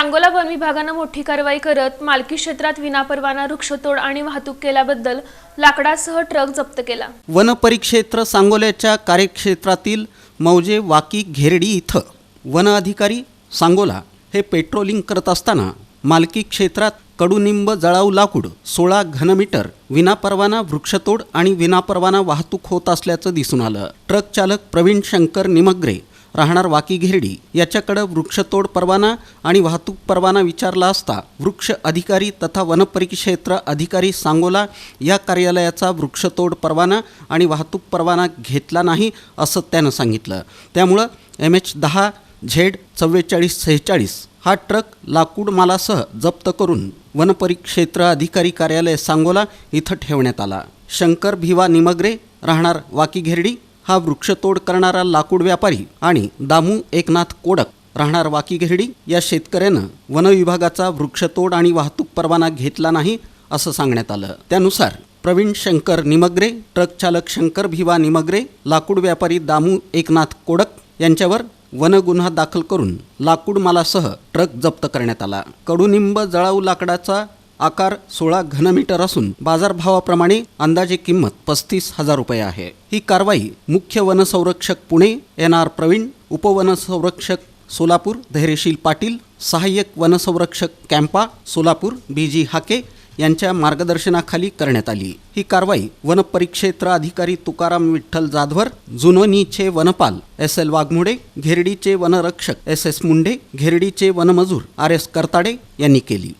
Sangola one विभागानं मोठी कारवाई करत मालकी क्षेत्रात विनापरवाना वृक्षतोड आणि वाहतूक केल्याबद्दल लाकडासह ट्रक जप्त केला. वन परिक्षेत्र सांगोल्याच्या कार्यक्षेत्रातील मौजे वाकी घेरडी इथं वन अधिकारी सांगोला हे पेट्रोलिंग करत असताना मालकी क्षेत्रात कडुनिंब जळाऊ लाकूड सोळा घनमीटर विनापरवाना वृक्षतोड आणि विनापरवाना वाहतूक होत असल्याचं दिसून आलं. ट्रक चालक प्रवीण शंकर निमग्रे राहणार वाकी घेरडी. याच्याकडं वृक्षतोड परवाना आणि वाहतूक परवाना विचारला असता वृक्ष अधिकारी तथा वनपरिक्षेत्र अधिकारी सांगोला या कार्यालयाचा वृक्षतोड परवाना आणि वाहतूक परवाना घेतला नाही असं त्यानं सांगितलं. त्यामुळं एम एच दहा झेड चव्वेचाळीस सेहेचाळीस हा ट्रक लाकूड मालासह जप्त करून वनपरिक्षेत्र अधिकारी कार्यालय सांगोला इथं ठेवण्यात आला. शंकर भिवा निमग्रे राहणार वाकी घेरडी. हा वृक्षतोड करणारा लाकूड व्यापारी आणि दामू एकनाथ कोडक राहणार वाकी घेरडी या शेतकऱ्यानं वनविभागाचा वृक्षतोड आणि वाहतूक परवाना घेतला नाही असं सांगण्यात आलं. त्यानुसार प्रवीण शंकर निमग्रे ट्रक चालक शंकर भिवा निमग्रे लाकूड व्यापारी दामू एकनाथ कोडक यांच्यावर वन गुन्हा दाखल करून लाकूड मालासह ट्रक जप्त करण्यात आला. कडुनिंब जळाऊ लाकडाचा आकार सोळा घनमीटर असून बाजारभावाप्रमाणे अंदाजे किंमत पस्तीस हजार रुपये आहे. ही कारवाई मुख्य वनसंरक्षक पुणे एन आर प्रवीण उपवनसंरक्षक सोलापूर धैर्यशील पाटील सहाय्यक वनसंरक्षक कॅम्पा सोलापूर बी जी हाके यांच्या मार्गदर्शनाखाली करण्यात आली. ही कारवाई वनपरिक्षेत्र अधिकारी तुकाराम विठ्ठल जाधवर जुनोनीचे वनपाल एस एल वाघमोडे घेरडीचे वनरक्षक एस एस मुंडे घेरडीचे वनमजूर आर एस करताडे यांनी केली.